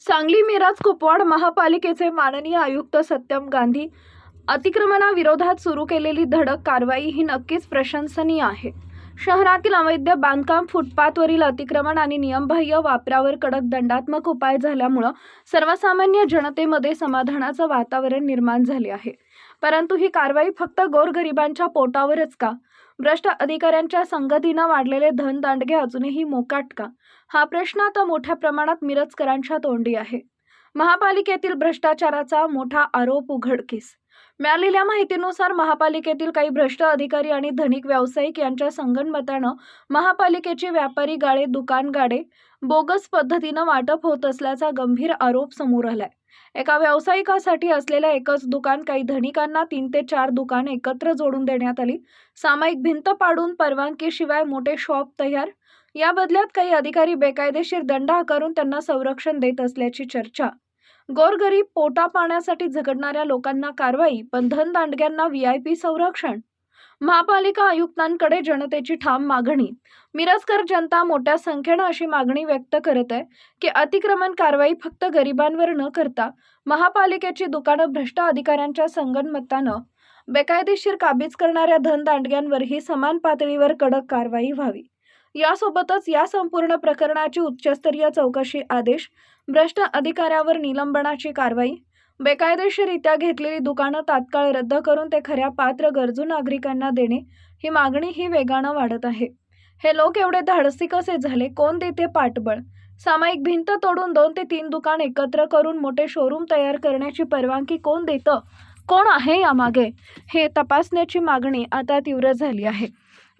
सांगली मिराज कुपवाड महापालिकेचे माननीय आयुक्त सत्यम गांधी अतिक्रमणाविरोधात सुरू केलेली धडक कारवाई ही नक्कीच प्रशंसनीय आहे. शहरातील अवैध बांधकाम फुटपाथवरील अतिक्रमण आणि नियमबाह्य वापरावर कडक दंडात्मक उपाय झाल्यामुळं सर्वसामान्य जनतेमध्ये समाधानाचं वातावरण निर्माण झाले आहे. परंतु ही कारवाई फक्त गोरगरिबांच्या पोटावरच का? भ्रष्ट अधिकाऱ्यांच्या संगतीनं वाढलेले धनदांडगे अजूनही मोकाट का हा प्रश्न आता मोठ्या प्रमाणात मिरजकरांच्या तोंडी आहे. महापालिकेतील भ्रष्टाचाराचा मोठा आरोप उघडकीस. मिळालेल्या माहितीनुसार महापालिकेतील काही भ्रष्ट अधिकारी आणि धनिक व्यावसायिक यांच्या संगणमतानं महापालिकेचे व्यापारी गाळे दुकान गाडे बोगस पद्धतीनं वाटप होत असल्याचा गंभीर आरोप समोर आलाय. एका व्यावसायिकासाठी असलेल्या एकच दुकान काही धनिकांना तीन ते चार दुकान एकत्र जोडून देण्यात आली. सामायिक भिंत पाडून परवानगीशिवाय मोठे शॉप तयार. या बदल्यात काही अधिकारी बेकायदेशीर दंड आकारून त्यांना संरक्षण देत असल्याची चर्चा गोरगरीब पोटा पाण्यासाठी झगडणाऱ्या लोकांना कारवाई पण धनदांडग्यांना व्ही आय पी संरक्षण. महापालिका आयुक्तांकडे जनतेची ठाम मागणी. मिरजकर जनता मोठ्या संख्येनं अशी मागणी व्यक्त करत आहे की अतिक्रमण कारवाई फक्त गरिबांवर न करता महापालिकेची दुकानं भ्रष्ट अधिकाऱ्यांच्या संगनमतानं बेकायदेशीर काबीज करणाऱ्या धनदांडग्यांवरही समान पातळीवर कडक कारवाई व्हावी. यासोबतच या संपूर्ण प्रकरणाची उच्चस्तरीय चौकशी आदेश भ्रष्ट अधिकाऱ्यावर निलंबनाची कारवाई बेकायदेशीरित्या घेतलेली दुकानं तात्काळ रद्द करून ते खऱ्या पात्र गरजू नागरिकांना देणे ही मागणी ही वेगानं वाढत आहे. हे लोक एवढे धाडसी कसे झाले? कोण देते पाठबळ? सामायिक भिंत तोडून दोन ते तीन दुकान एकत्र करून मोठे शोरूम तयार करण्याची परवानगी कोण देतं? कोण आहे यामागे? हे तपासण्याची मागणी आता तीव्र झाली आहे.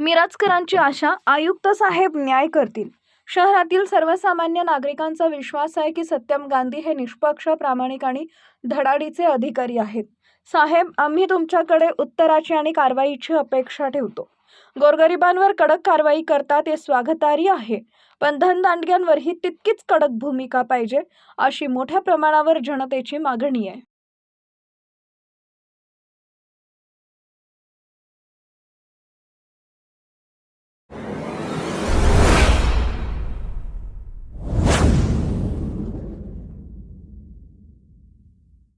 मिराजकरांची आशा आयुक्त साहेब न्याय करतील. शहरातील सर्वसामान्य नागरिकांचा विश्वास आहे की सत्यम गांधी हे निष्पक्ष प्रामाणिक आणि धडाडीचे अधिकारी आहेत. साहेब आम्ही तुमच्याकडे उत्तराची आणि कारवाईची अपेक्षा ठेवतो. गोरगरिबांवर कडक कारवाई करता ते स्वागतार्ह आहे पण धनदांडग्यांवरही तितकीच कडक भूमिका पाहिजे अशी मोठ्या प्रमाणावर जनतेची मागणी आहे.